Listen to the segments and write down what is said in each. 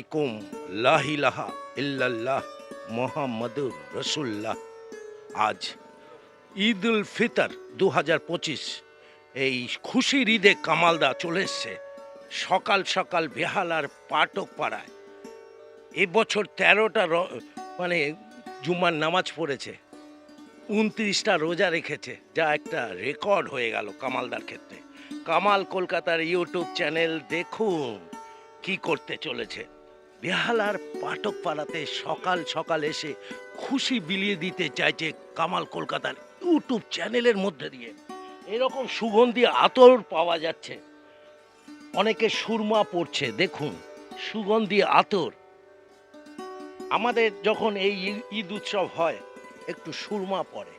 আলাইকুম লাহিলাহা ইল্লাল্লাহ মোহাম্মদুর রসুল্লাহ আজ ঈদ উল ফিতর দু হাজার পঁচিশ। এই খুশির ঈদে কামালদা চলে এসছে। সকাল সকাল বেহালার পাটক পাড়ায়। এবছর তেরোটা মানে জুম্মার নামাজ পড়েছে। উনত্রিশটা রোজা রেখেছে। যা একটা রেকর্ড হয়ে গেল কামালদার ক্ষেত্রে। কামাল কলকাতার ইউটিউব চ্যানেল দেখুন কি করতে চলেছে। বেহালার পাঠক পাড়াতে সকাল সকাল এসে খুশি বিলিয়ে দিতে চাইছে কামাল কলকাতার ইউটিউব চ্যানেলের মধ্যে দিয়ে। এরকম সুগন্ধি আতর পাওয়া যাচ্ছে। অনেকে সুরমা পড়ছে দেখুন, সুগন্ধি আতর। আমাদের যখন এই ঈদ উৎসব হয়, একটু সুরমা পড়ে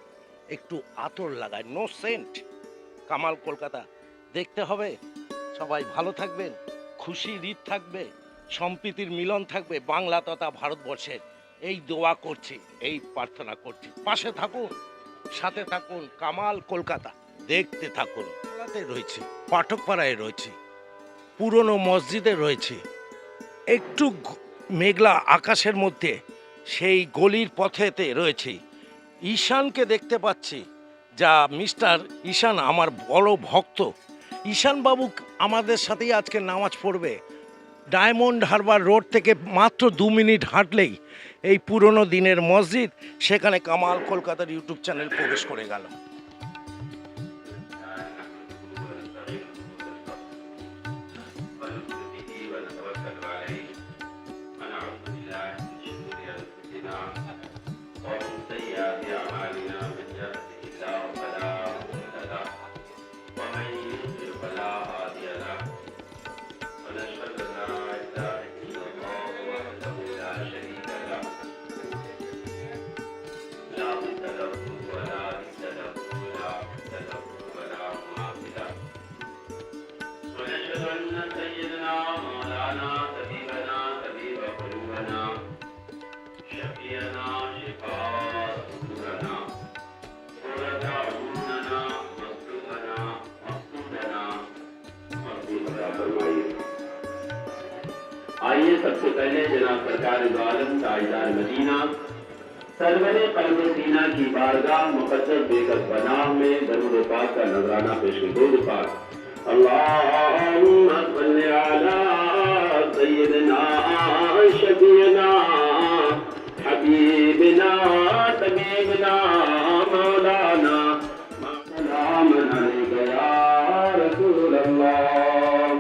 একটু আতর লাগায়। নো সেন্ট কামাল কলকাতা, দেখতে হবে। সবাই ভালো থাকবেন খুশি ঈদ থাকবে। সম্প্রীতির মিলন থাকবে বাংলা তথা ভারতবর্ষের এই দোয়া করছি, এই প্রার্থনা করছি। পাশে থাকুন, সাথে থাকুন, কামাল কলকাতা। দেখতে থাকুন পাড়াতে রয়েছি, পাঠকপাড়ায় রয়েছি, পুরনো মসজিদে রয়েছি। একটু মেঘলা আকাশের মধ্যে সেই গলির পথেতে রয়েছি। ঈশানকে দেখতে পাচ্ছি, যা মিস্টার ঈশান, আমার বড় ভক্ত। ঈশান বাবু আমাদের সাথেই আজকে নামাজ পড়বে। ডায়মন্ড হারবার রোড থেকে মাত্র দু মিনিট হাঁটলেই এই পুরনো দিনের মসজিদ, সেখানে কামাল কলকাতার ইউটিউব চ্যানেল প্রবেশ করে গেল। سرور قلب سینہ کی بارگاہ مقدس بے کر پناہ میں درود پاک کا نذرانہ پیش درود پاک۔ اللہم صلی علی سیدنا، شفیعنا، حبیبنا، طبیبنا، مولانا سلام علیک یا رسول اللہ۔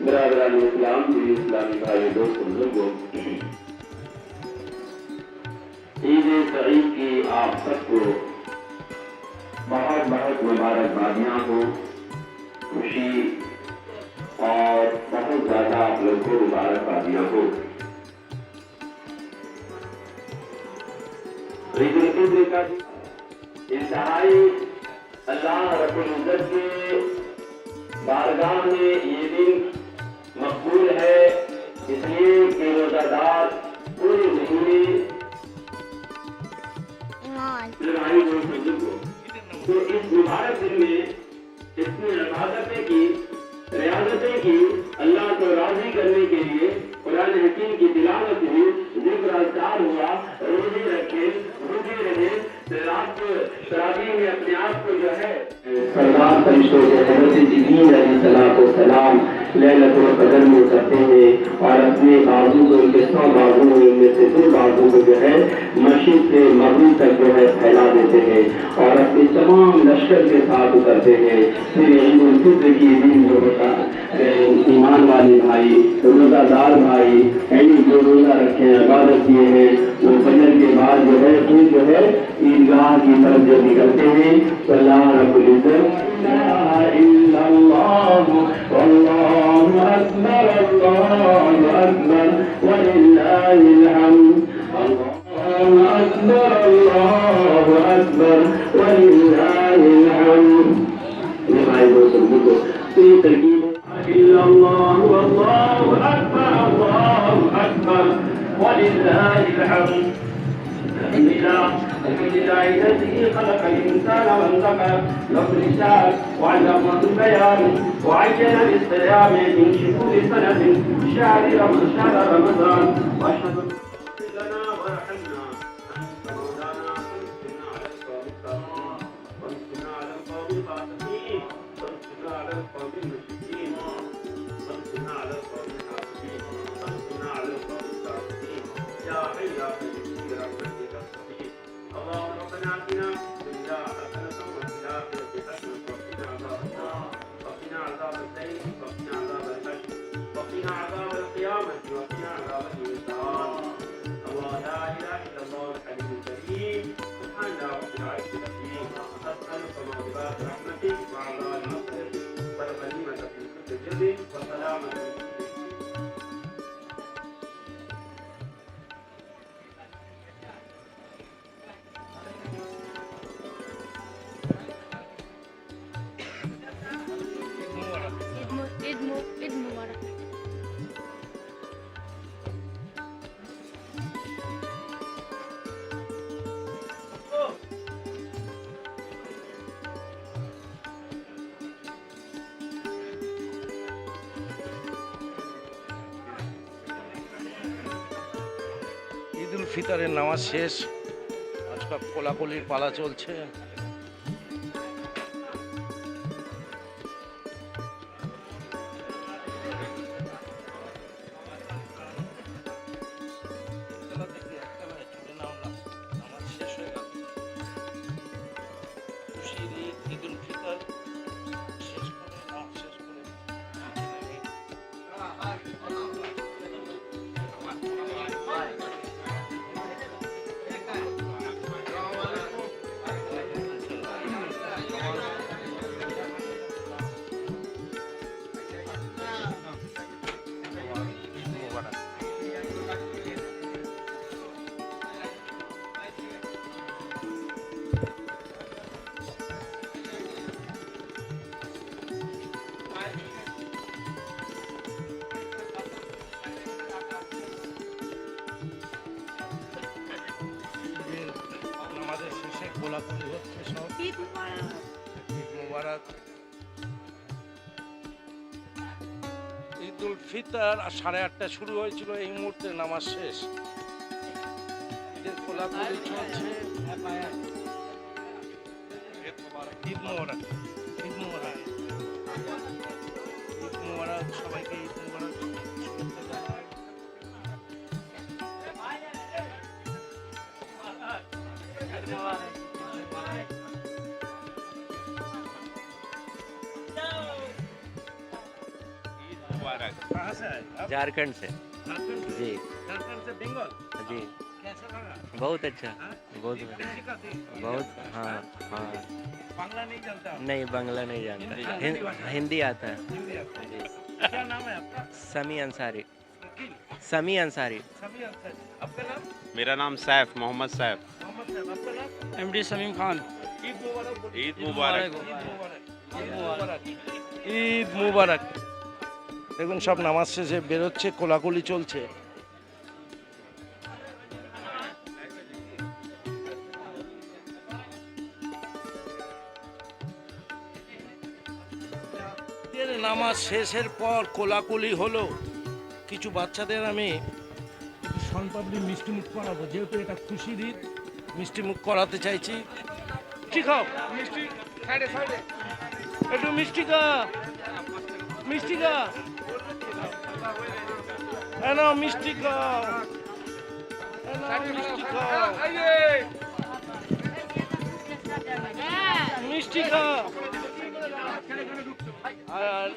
برادران اسلام بھی اسلامی بھائی دوست بزرگوں قریب کی آپ سب کو بہت بہت مبارک بادیاں ہو خوشی اور بہت زیادہ آپ لوگ کو مبارک بادیاں ہو انتہائی اللہ رب العزت کے بارگاہ میں یہ دن مقبول ہے، اس لیے کہ روزہ دار تو اس مبارک دن میں اس نے عبادتیں کی ریاضتیں کی اللہ کو راضی کرنے کے لیے قرآن حکیم کی تلاوت ہوئی ذکر اذکار ہوا روزے رکھے روزے رہے سردار فرشتوں سے حضرت جی جبین علیہ السلام و سلام لہلت القدر میں کرتے ہیں اور اپنے بازو کو، ان کے سو بازو میں سے دو بازو کو جو ہے مشرق سے مغرب تک جو ہے پھیلا دیتے ہیں اور اپنے تمام لشکر کے ساتھ اترتے ہیں۔ پھر عید الفطر کی دن جو ہوتا ہے۔ ایمان والے بھائی روزہ دار بھائی یعنی جو روزہ رکھے ہیں عبادت کیے ہیں، وہ فجر کے بعد جو ہے پھر جو ہے، عیدگاہ کی طرف جو نکلتے ہیں۔ تو اللہ رب العزت۔ ترکیب إلا الله والله أكبر الله أكبر. ولله الحمد. الحمد لله الحمد لله خلق الإنسان وانتقى له الرشاد وعلمه البيان. وعين بالصيام من شهور سنة. شهر رمضان. وأشهد Ready? Now. ফিতরের নামাজ শেষ। আজকাল কোলাকুলির পালা চলছে। কোলাকুলি হচ্ছে সব। ঈদ মুবারক। ঈদ মোবারক। ঈদুল ফিতর আর সাড়ে আটটা শুরু হয়েছিল এই মুহূর্তে নামাজ শেষ। ঈদের কোলাকুলি চলছে। ঈদ মোবারক। جھارکھنڈ سے۔ جی۔ جی۔ بہت اچھا۔ بہت اچھا۔ بہت ہاں ہاں۔ نہیں بنگلہ نہیں جانتا۔ ہندی آتا ہے۔ سمیع انصاری۔ سمی انصاری۔ میرا نام سیف محمد سیف۔ ایم ڈی سمیم خان۔ عید مبارک۔ عید مبارک۔ عید مبارک۔ দেখবেন সব নামাজ শেষে বেরোচ্ছে কোলাকুলি চলছে। নামাজ শেষের পর কোলাকুলি হলো। কিছু বাচ্চাদের আমি সনপাপড়ি মিষ্টিমুখ করাবো যেহেতু এটা খুশি ঈদ মিষ্টিমুখ করাতে চাইছি। মিষ্টি খাও। মিষ্টি একটু মিষ্টি খা। মিষ্টি খা। হ্যাঁ নাও মিষ্টি খাও। হ্যাঁ মিষ্টি খাও। মিষ্টি খাও। আর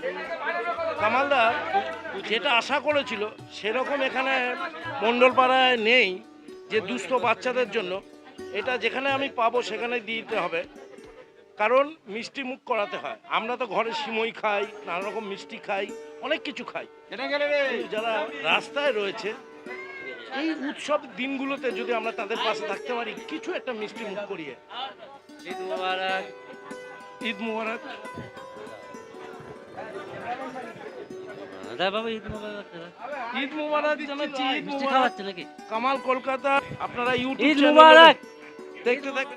কামালদা যেটা আশা করেছিল সেরকম এখানে মণ্ডলপাড়ায় নেই যে দুস্থ বাচ্চাদের জন্য। এটা যেখানে আমি পাবো সেখানে দিতে হবে। কারণ মিষ্টি মুখ করাতে হয়। আমরা তো ঘরে সিমই খাই নানা রকম মিষ্টি খাই অনেক কিছু খাই। যারা রাস্তায় রয়েছে এই উৎসব দিনগুলোতে যদি আমরা তাদের পাশে থাকতে পারি কিছু একটা মিষ্টি মুখ করিয়ে। ঈদ মুবারক। ঈদ মুবারক। দাদা বাবা ঈদ মুবারক জানাচ্ছি ঈদ মুবারক। কামাল কলকাতা আপনারা ইউটিউব ঈদ মুবারক দেখতে দেখ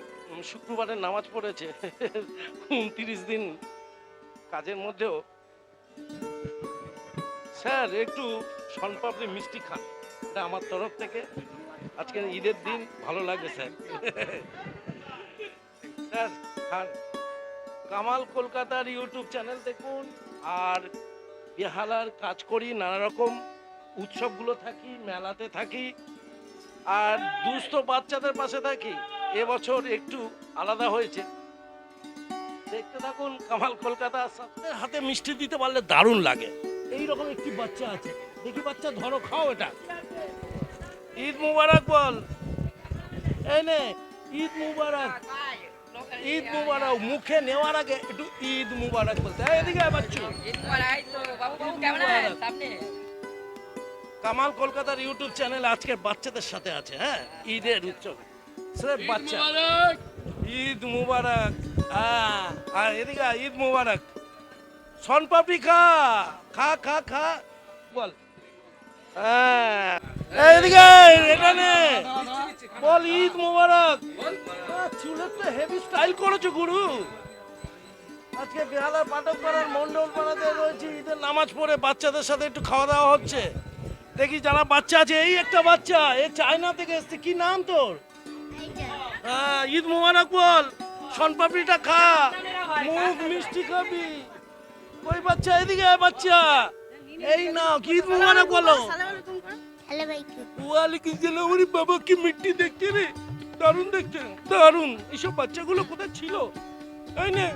শুক্রবারে নামাজ পড়েছে। উনত্রিশ দিন কাজের মধ্যেও। স্যার, একটু সনপাপড়ি মিষ্টি খান। এটা আমার তরফ থেকে। আজকে ঈদের দিন ভালো লাগবে, স্যার। স্যার খান কামাল কলকাতার ইউটিউব চ্যানেল দেখুন। আর বেহালার কাজ করি নানা রকম উৎসবগুলো থাকি, মেলাতে থাকি। আর দুস্থ বাচ্চাদের পাশে থাকি। এবছর একটু আলাদা হয়েছে। দেখতে থাকুন কামাল কলকাতা আপনার হাতে মিষ্টি দিতে পারলে দারুণ লাগে। এই রকম একটি বাচ্চা আছে। দেখি বাচ্চা ধরো খাও এটা। ঈদ মুবারক বল। এই নে ঈদ মুবারক। ঈদ মুবারক মুখে নেওয়ার আগে একটু ঈদ মুবারক বলতে। এদিকে বাচ্চু। কামাল কলকাতার ইউটিউব চ্যানেল আজকে বাচ্চাদের সাথে আছে হ্যাঁ? ঈদের উৎসব। স্রেফ বাচ্চা। ঈদ মুবারক। হ্যাঁ আর এদিকে ঈদ মুবারক। সনপাপড়ি খা খা খা খা। বল। হ্যাঁ এদিকে এটা নে। বল ঈদ মুবারক। চুলের তো হেভি স্টাইল করেছ গুরু। আজকে বেহালার পাঠক পাড়ার মন্ডল পাড়াতে রয়েছে ঈদের নামাজ পড়ে বাচ্চাদের সাথে একটু খাওয়া দাওয়া হচ্ছে। দেখি যারা বাচ্চা আছে এই একটা বাচ্চা এ চায়না থেকে এসছে। কি নাম তোর? হ্যাঁ ঈদ মুবারক বল। সনপাপড়িটা খা। মুখ মিষ্টি খাবি। ওই বাচ্চা এদিকে বাচ্চা। এই কি ঈদ মুবারক বলো? হ্যালো ভাই ওয়ালাইকুম সালাম ওরে বাবা কি মিষ্টি দেখতে রে। দারুণ দেখতে। দারুণ। এইসব বাচ্চাগুলো কোথায় ছিল? নে।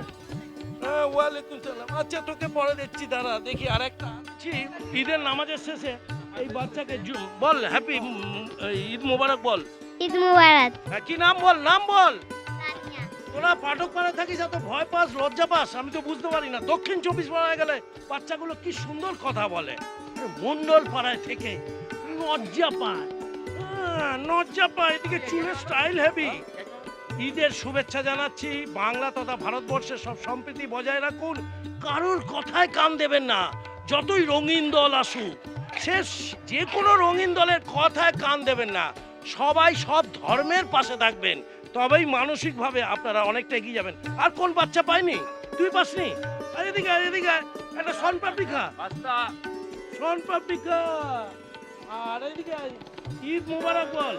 হ্যাঁ ওয়ালাইকুম সালাম আচ্ছা তোকে পরে দেখছি দাঁড়া দেখি আর একটা আনছি ঈদের নামাজের শেষে এই বাচ্চাকে বল হ্যাপি ঈদ মোবারক বল। ঈদ মুবারক। হ্যাঁ, কি নাম বল নাম বল। তোরা পাঠক পাড়ায় থাকিস এত ভয় পাস লজ্জা পাস আমি তো বুঝতে পারি না। দক্ষিণ চব্বিশ পরগনায় গেলে বাচ্চাগুলো কি সুন্দর কথা বলে। মন্ডল পাড়ায় থেকে লজ্জা পায়। হ্যাঁ, লজ্জা পায় এদিকে চুলের স্টাইল হেভি ঈদের শুভেচ্ছা জানাচ্ছি বাংলা তথা ভারতবর্ষের সব সম্প্রীতি বজায় রাখুন। কারোর কথায় কান দেবেন না যতই রঙিন দল আসুক সে স- যে কোনো রঙিন দলের কথায় কান দেবেন না। সবাই সব ধর্মের পাশে থাকবেন। তবেই মানসিকভাবে আপনারা অনেকটা এগিয়ে যাবেন। আর কোন বাচ্চা পায়নি? তুই পাসনি? আর এদিকে আয়, এদিকে আয়। একটা সনপাপড়ি খা সনপাপড়ি খা আর এদিকে ঈদ মুবারক বল।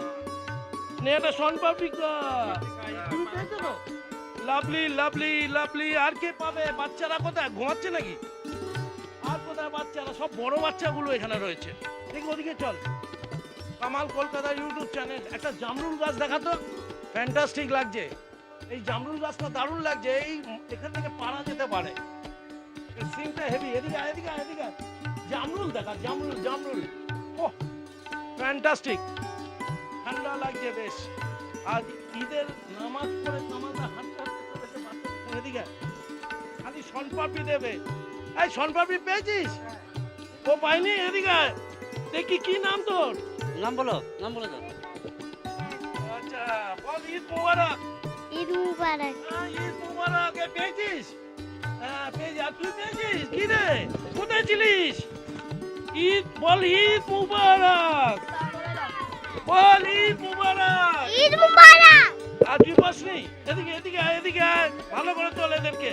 নে একটা সনপাপড়ি খা তুমি পেয়েছ তো? Lovely lovely lovely. আর কে পাবে? বাচ্চারা কোথায়? ঘুমাচ্ছে নাকি? আর কোথায় বাচ্চারা? সব বড় বাচ্চাগুলো এখানে রয়েছে। দেখি ওদিকে চল। Kamal Kolkata YouTube channel. একটা জামরুল গাছ দেখাতো ফ্যান্টাস্টিক লাগছে। এই জামরুল গাছটা দারুণ লাগছে। এই এখান থেকে পারা যেতে পারে। সিনটা হেভি এদিকে এদিকে এদিকে জামরুল দেখা, জামরুল জামরুল। ও ফ্যান্টাস্টিক ঠান্ডা লাগছে বেশ। আজ ঈদের নামাজ পড়ে কামালটা হাঁটতে। এদিকে খালি সনপাপড়ি দেবে। এই সনপাপড়ি পেয়েছিস? ও পাইনি এদিকে দেখি কি নাম তোর? নাম বলো নাম বলো তো। আচ্ছা বল ঈদ মুবারক। ঈদ মুবারক। হ্যাঁ, ঈদ মুবারক পেয়েছিস? হ্যাঁ পেয়েছি। আর তুই পেয়েছিস? কি রে? কোথায় ছিলিস? ঈদ বল ঈদ মুবারক। বল ঈদ মুবারক। ঈদ মুবারক। আর তুই বসনি এদিকে এদিকে আয়, এদিকে আয়। ভালো করে চল এদেরকে।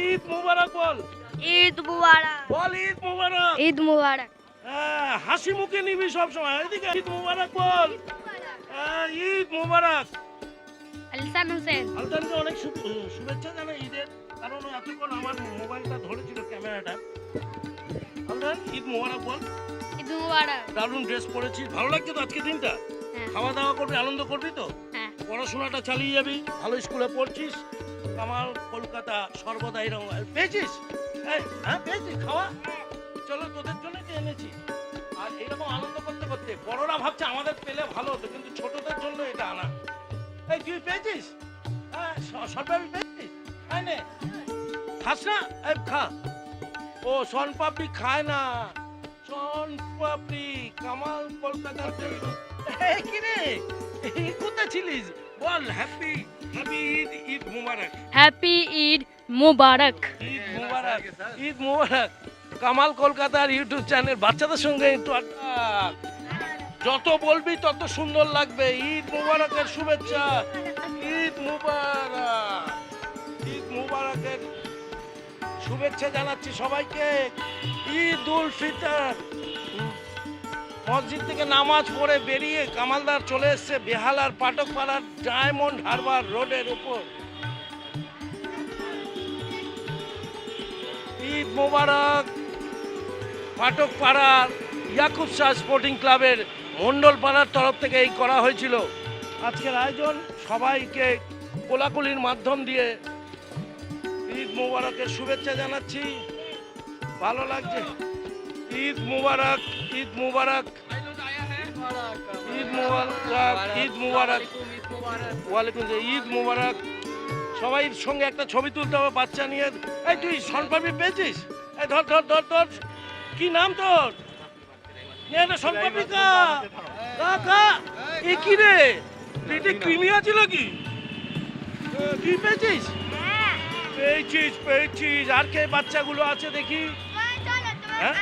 ঈদ মুবারক বল। ঈদ মুবারক। বল ঈদ মুবারক। ঈদ মুবারক। হাসি মুখে নিবি সব সময় এদিকে ঈদ মুবারক বল। ঈদ মুবারক। আলসান হোসেন। আলতানকে অনেক শুভেচ্ছা জানাই ঈদের। কারণ এতক্ষণ আমার মোবাইলটা ধরেছিল ক্যামেরাটা। আলতান ঈদ মোবারক বল। ঈদ মুবারক। দারুণ ড্রেস পরেছিস ভালো লাগছে তো আজকে দিনটা? হ্যাঁ। খাওয়া দাওয়া করবি আনন্দ করবি তো? হ্যাঁ। পড়াশোনাটা চালিয়ে যাবি ভালো স্কুলে পড়ছিস। কামাল কলকাতা সর্বদা এরকম। পেয়েছিস? হ্যাঁ পেয়েছিস? খাওয়া? চলো তোদের জন্য তো এনেছি আর এরকম আনন্দ করতে করতে বড়রা ভাবছে আমাদের পেলে ভালো হতো কিন্তু ছোটদের জন্য এটা আনা এই তুই পেয়েছিস? হ্যাঁ পেয়েছিস? খাই নে। খাস না? এই খা। ও সনপাপড়ি খায় না। সনপাপড়ি কামাল কলকাতার এই কি কোথায় ছিলিস? বল happy happy Eid Eid Mubarak. Happy Eid Mubarak. Eid Mubarak Eid Mubarak. Kamal কলকাতার ইউটিউব চ্যানেল, বাচ্চাদের সঙ্গে একটু আড্ডা। যত বলবি তত সুন্দর লাগবে। ঈদ মুবারকের শুভেচ্ছা। ঈদ মুবারক। ঈদ মুবারকের শুভেচ্ছা জানাচ্ছি সবাইকে। ঈদ উল ফিতর। মসজিদ থেকে নামাজ পড়ে বেরিয়ে কামালদার চলে এসছে বেহালার পাটকপাড়ার ডায়মন্ড হারবার রোডের উপর। ঈদ মোবারক। পাটকপাড়ার ইয়াকুব শাহ স্পোর্টিং ক্লাবের মন্ডল পাড়ার তরফ থেকে এই করা হয়েছিল। আজকের আয়োজন সবাইকে কোলাকুলির মাধ্যম দিয়ে ঈদ মোবারকের শুভেচ্ছা জানাচ্ছি। ভালো লাগছে? ঈদ মুবারক ঈদ মুবারক। ঈদ মুবারক ঈদ মুবারক। ওয়ালাইকুম ঈদ মুবারক। সবাই সঙ্গে একটা ছবি তুলতে হবে বাচ্চা নিয়ে। এই তুই সনপাপড়ি পেয়েছিস এই ধর ধর ধর ধর। কি নাম তোর? কা? এ রে? পেটে কৃমি আছে নাকি এ, তুই পেয়েছিস? পেয়েছিস পেয়েছিস। আর কে বাচ্চাগুলো আছে দেখি? হ্যাঁ?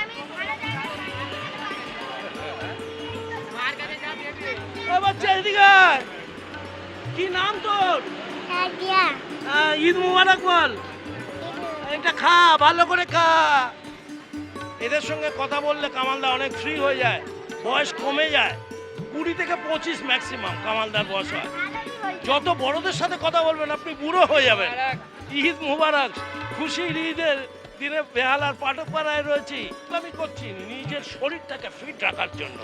বাচ্চা এদিকে কি নাম তোর? ঈদ মুবারক। বল এটা খা ভালো করে খা। এদের সঙ্গে কথা বললে কামালদা অনেক ফ্রি হয়ে যায়। বয়স কমে যায়। কুড়ি থেকে পঁচিশ ম্যাক্সিমাম কামালদার বয়স হয়। যত বড়দের সাথে কথা বলবেন, আপনি বুড়ো হয়ে যাবেন। ঈদ মুবারক। খুশি ঈদের দিনে বেহালার পাটকপাড়ায় রয়েছি। আমি করছি নিজের শরীরটাকে ফিট রাখার জন্য।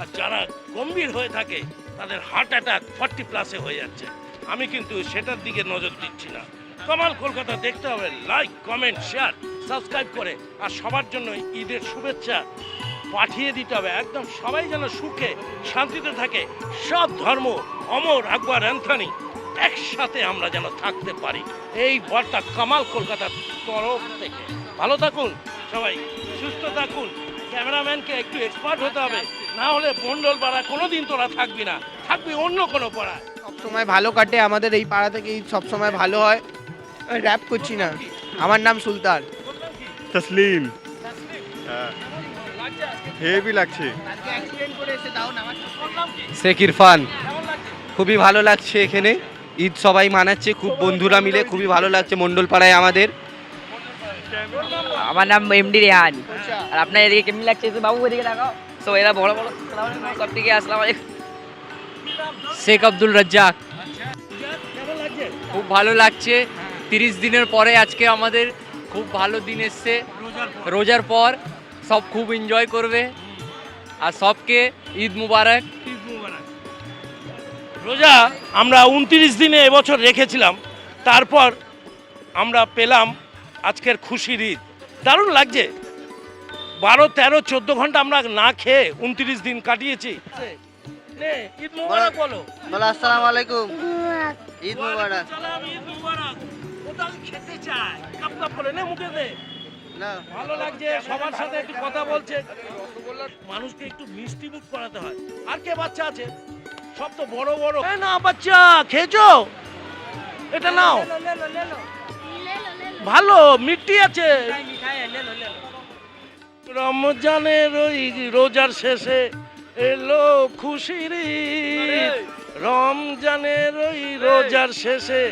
আর যারা গম্ভীর হয়ে থাকে, তাদের হার্ট অ্যাটাক ফর্টি প্লাসে হয়ে যাচ্ছে। আমি কিন্তু সেটার দিকে নজর দিচ্ছি না। কামাল কলকাতা দেখতে হবে। লাইক কমেন্ট শেয়ার সাবস্ক্রাইব করে। আর সবার জন্য ঈদের শুভেচ্ছা পাঠিয়ে দিতে হবে। একদম সবাই যেন সুখে, শান্তিতে থাকে। সব ধর্ম, অমর, আকবর, অ্যান্থনি একসাথে আমরা যেন থাকতে পারি। এই বার্তা কামাল কলকাতার তরফ থেকে। ভালো থাকুন সবাই, সুস্থ থাকুন। ক্যামেরাম্যানকে একটু এক্সপার্ট হতে হবে। না হলে মন্ডল পাড়া কোনোদিন তোরা থাকবি না। থাকবি অন্য কোনো পাড়ায়। সবসময় ভালো কাটে আমাদের এই পাড়া থেকে ঈদ সবসময় ভালো হয়। র্যাপ করছি না। আমার নাম সুলতান। তসলিম। হেভি লাগছে। শেখ ইরফান খুবই ভালো লাগছে এখানে। ঈদ সবাই মানাচ্ছে খুব বন্ধুরা মিলে খুবই ভালো লাগছে মণ্ডল পাড়ায় আমাদের। আমার নাম এমডি রেহান। আর আপনার এদিকে কেমন লাগছে? তো বাবু এদিকে দেখাও সো এরা বড় বড় সব থেকে আসসালাম আলাইকুম শেখ আব্দুল রাজ্জাক। খুব ভালো লাগছে। তিরিশ দিনের পরে আজকে আমাদের খুব ভালো দিন এসছে। রোজার পর সব খুব এনজয় করবে। আর সবকে ঈদ মুবারক। রোজা আমরা উনত্রিশ দিনে এবছর রেখেছিলাম। তারপর আমরা পেলাম আজকের খুশির ঈদ। দারুণ লাগছে। বারো তেরো চোদ্দ ঘণ্টা আমরা না খেয়ে উনত্রিশ দিন কাটিয়েছি। ঈদ মুবারক বলো বলো আসসালামু আলাইকুম। ঈদ মুবারক। ঈদ মুবারক। ওটা আমি খেতে চাই কাপ কাপ করে নে মুখে দে। ভালো লাগছে সবার সাথে একটু কথা বলছে। মানুষকে একটু মিষ্টি মুখ করাতে হয়। আর কে বাচ্চা আছে? সব তো বড় বড়। না বাচ্চা খেয়েছো? এটা নাও। ভালো মিষ্টি আছে। রমজানের ওই রোজার শেষে এলো খুশির রমজানের ওই রোজার শেষে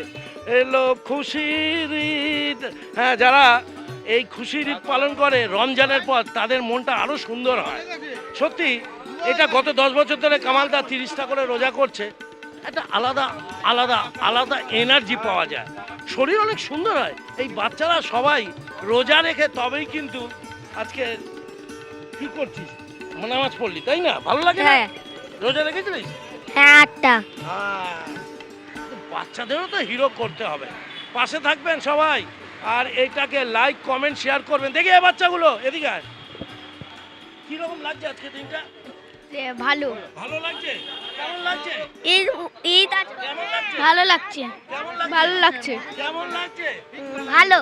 এলো খুশির ঈদ। হ্যাঁ যারা এই খুশির ঈদ পালন করে রমজানের পর তাদের মনটা আরও সুন্দর হয়। সত্যি এটা গত দশ বছর ধরে কামালদা তিরিশটা করে রোজা করছে। একটা আলাদা আলাদা আলাদা এনার্জি পাওয়া যায়। শরীর অনেক সুন্দর হয়। এই বাচ্চারা সবাই রোজা রেখে তবেই কিন্তু আজকে কি করছিস? নামাজ পড়লি তাই না? ভালো লাগে না? হ্যাঁ। রোজা রেখেছিলিস? হ্যাঁ আটটা। হ্যাঁ। বাচ্চাদেরও তো হিরো করতে হবে। পাশে থাকবেন সবাই। আর এইটাকে লাইক কমেন্ট শেয়ার করবেন। দেখি এই বাচ্চাগুলো এদিকে আয়। কীরকম লাগছে আজকে দিনটা? ভালো। ভালো লাগছে? কেমন লাগছে? ঈদ ঈদ আছে ভালো লাগছে। ভালো লাগছে। কেমন লাগছে? ভালো।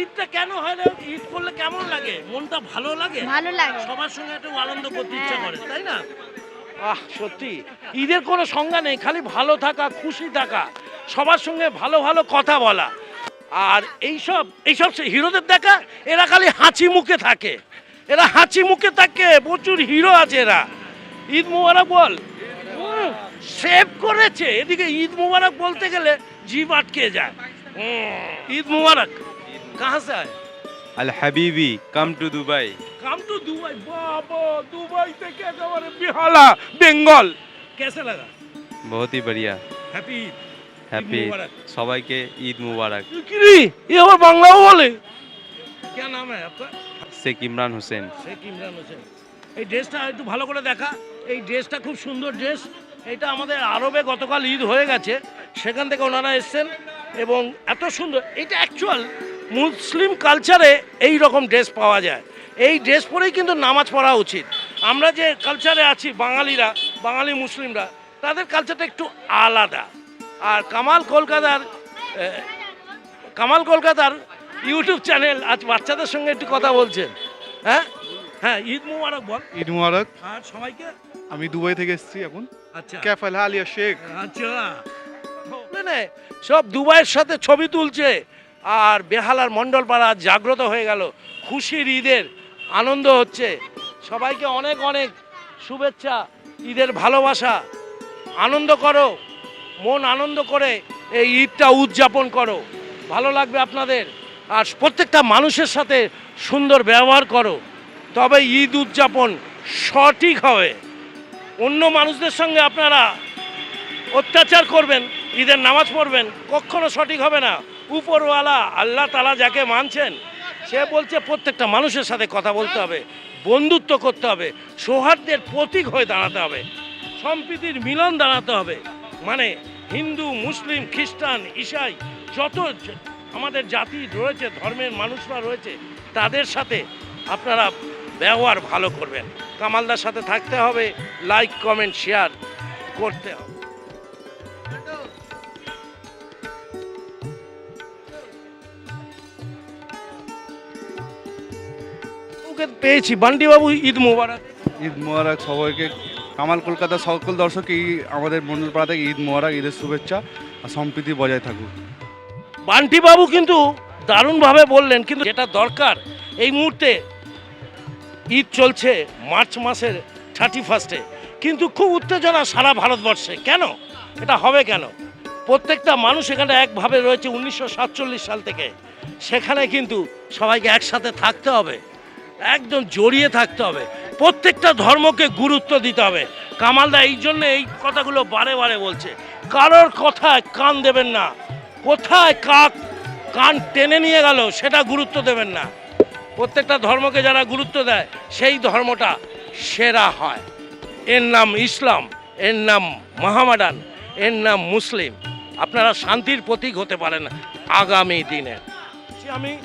ঈদটা কেন হয় না? ঈদ করলে কেমন লাগে? মনটা ভালো লাগে? ভালো লাগে। সবার সঙ্গে একটু আনন্দ করতে ইচ্ছা করে তাই না? আহ, সত্যি। ঈদের কোনো সংজ্ঞা নেই, খালি ভালো থাকা, খুশি থাকা, সবার সঙ্গে ভালো ভালো কথা বলা। আর এইসব এইসব হিরোদের দেখা, এরা খালি হাঁচি মুখে থাকে। এরা হাঁচি মুখে থাকে, প্রচুর হিরো আছে এরা। ঈদ মুবারক বল। সেভ করেছে। এদিকে ঈদ মুবারক বলতে গেলে জিভ আটকে যায়। ঈদ মুবারক। কাহা সে আল হাবিবি come to Dubai come to Dubai বাবা দুবাই থেকে একেবারে বিহালা বেঙ্গল कैसे लगा बहुत ही बढ़िया হ্যাপি হ্যাপি मुबारक। সবাইকে ঈদ মুবারক কি ये আবার বাংলাও বলে क्या नाम है आपका শেখ ইমরান হোসেন শেখ ইমরান হোসেন এই ড্রেসটা একটু ভালো করে দেখা এই ড্রেসটা খুব সুন্দর ড্রেস এটা আমাদের আরবে গতকাল ঈদ হয়ে গেছে সেখান থেকে ওনারা এসছেন এবং এত সুন্দর এটা অ্যাকচুয়াল মুসলিম কালচারে এই রকম ড্রেস পাওয়া যায় এই ড্রেস পরেই কিন্তু নামাজ পড়া উচিত। আমরা যে কালচারে আছি বাঙালিরা বাঙালি মুসলিমরা তাদের কালচারটা একটু আলাদা। আর কামাল কলকাতার কামাল কলকাতার ইউটিউব চ্যানেল আজ বাচ্চাদের সঙ্গে একটু কথা বলছেন। হ্যাঁ? হ্যাঁ ঈদ মুবারক বল। ঈদ মুবারক। আর সবাইকে? আমি দুবাই থেকে এসেছি এখন। আচ্ছা। ক্যাফাল হালিয়া শেখ। আচ্ছা। না, সব দুবাইয়ের সাথে ছবি তুলছে। আর বেহালার মণ্ডলপাড়া জাগ্রত হয়ে গেল। খুশির ঈদের আনন্দ হচ্ছে। সবাইকে অনেক অনেক শুভেচ্ছা, ঈদের ভালোবাসা। আনন্দ করো, মন আনন্দ করে এই ঈদটা উদযাপন করো। ভালো লাগবে আপনাদের। আর প্রত্যেকটা মানুষের সাথে সুন্দর ব্যবহার করো। তবে ঈদ উদযাপন সঠিক হবে। অন্য মানুষদের সঙ্গে আপনারা অত্যাচার করবেন, ঈদের নামাজ পড়বেন, কখনো সঠিক হবে না। উপরওয়ালা আল্লাহ তালা যাকে মানছেন সে বলছে প্রত্যেকটা মানুষের সাথে কথা বলতে হবে, বন্ধুত্ব করতে হবে, সৌহার্দ্যের প্রতীক হয়ে দাঁড়াতে হবে, সম্প্রীতির মিলন দাঁড়াতে হবে। মানে হিন্দু, মুসলিম, খ্রিস্টান, ইসাই, যত আমাদের জাতি রয়েছে, ধর্মের মানুষরা রয়েছে, তাদের সাথে আপনারা ব্যবহার ভালো করবেন। কামালদার সাথে থাকতে হবে লাইক কমেন্ট শেয়ার করতে হবে। ওকে পেয়েছি বান্টি বাবু ঈদ মুবারক। ঈদ মোবারক সবাইকে কামাল কলকাতা সকল দর্শকই আমাদের মন্ডলপাড়া থেকে ঈদ মোবারক ঈদের শুভেচ্ছা আর সম্প্রীতি বজায় থাকুক। বান্টি বাবু কিন্তু দারুণভাবে বললেন কিন্তু যেটা দরকার এই মুহূর্তে ঈদ চলছে মার্চ মাসের থার্টি ফার্স্টে। কিন্তু খুব উত্তেজনা সারা ভারতবর্ষে। কেন? এটা হবে কেন? প্রত্যেকটা মানুষ এখানে একভাবে রয়েছে উনিশশো সাতচল্লিশ সাল থেকে। সেখানে কিন্তু সবাইকে একসাথে থাকতে হবে। একদম জড়িয়ে থাকতে হবে। প্রত্যেকটা ধর্মকে গুরুত্ব দিতে হবে। কামালদা, এই জন্য এই কথাগুলো বারে বারে বলছে। কারোর কথায় কান দেবেন না। কোথায় কাক কান টেনে নিয়ে গেল, সেটা গুরুত্ব দেবেন না। প্রত্যেকটা ধর্মকে যারা গুরুত্ব দেয়, সেই ধর্মটা সেরা হয়। এর নাম ইসলাম, এর নাম মহামাডান এর নাম মুসলিম। আপনারা শান্তির প্রতীক হতে পারেন আগামী দিনে। আমি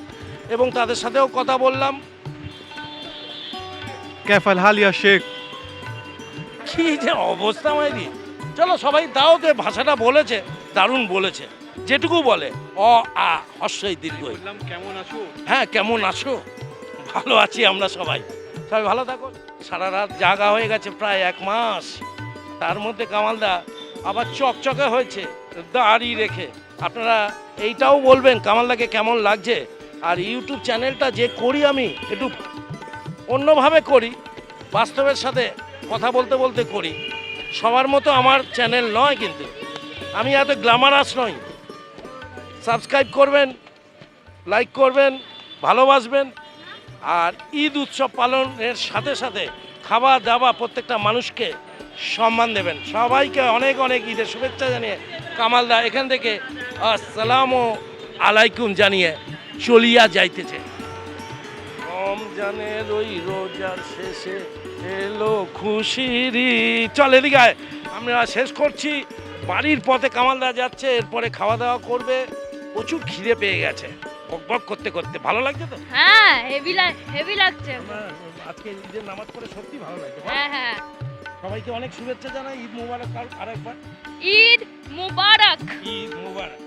এবং তাদের সাথেও কথা বললাম। ক্যাফাল হালিয়া শেখ। কি যে অবস্থা মাইরি। চলো সবাই দাও যে ভাষাটা বলেছে দারুণ বলেছে। যেটুকু বলে অ আ হস্যই দীর্ঘ। কেমন আছো? হ্যাঁ কেমন আছো? ভালো আছি আমরা সবাই। সবাই ভালো থাকো। সারা রাত জাগা হয়ে গেছে প্রায় এক মাস। তার মধ্যে কামালদা আবার চকচকে হয়েছে দাড়ি রেখে। আপনারা এইটাও বলবেন কামালদাকে কেমন লাগছে? আর ইউটিউব চ্যানেলটা যে করি আমি একটু অন্যভাবে করি, বাস্তবের সাথে কথা বলতে বলতে করি। সবার মতো আমার চ্যানেল নয় কিন্তু। আমি এত গ্ল্যামারাস নই। সাবস্ক্রাইব করবেন লাইক করবেন, ভালোবাসবেন। আর ঈদ উৎসব পালনের সাথে সাথে খাওয়া দাওয়া প্রত্যেকটা মানুষকে সম্মান দেবেন। সবাইকে অনেক অনেক ঈদের শুভেচ্ছা জানিয়ে কামালদা এখান থেকে আসসালামু আলাইকুম জানিয়ে চলিয়া যাইতেছে। রমজানের ওই রোজার শেষে এলো খুশিরি চল এদিকে আমরা শেষ করছি। বাড়ির পথে কামালদা যাচ্ছে এরপরে খাওয়া দাওয়া করবে। প্রচুর খিদে পেয়ে গেছে। বক করতে করতে। ভালো লাগছে তো? হ্যাঁ হেভি হেভি লাগছে। আজকে ঈদের নামাজ পড়ে সত্যি ভালো লাগছে? হ্যাঁ হ্যাঁ। সবাইকে অনেক শুভেচ্ছা জানাই। ঈদ মুবারক আর আরেকবার। ঈদ মুবারক। ঈদ মুবারক।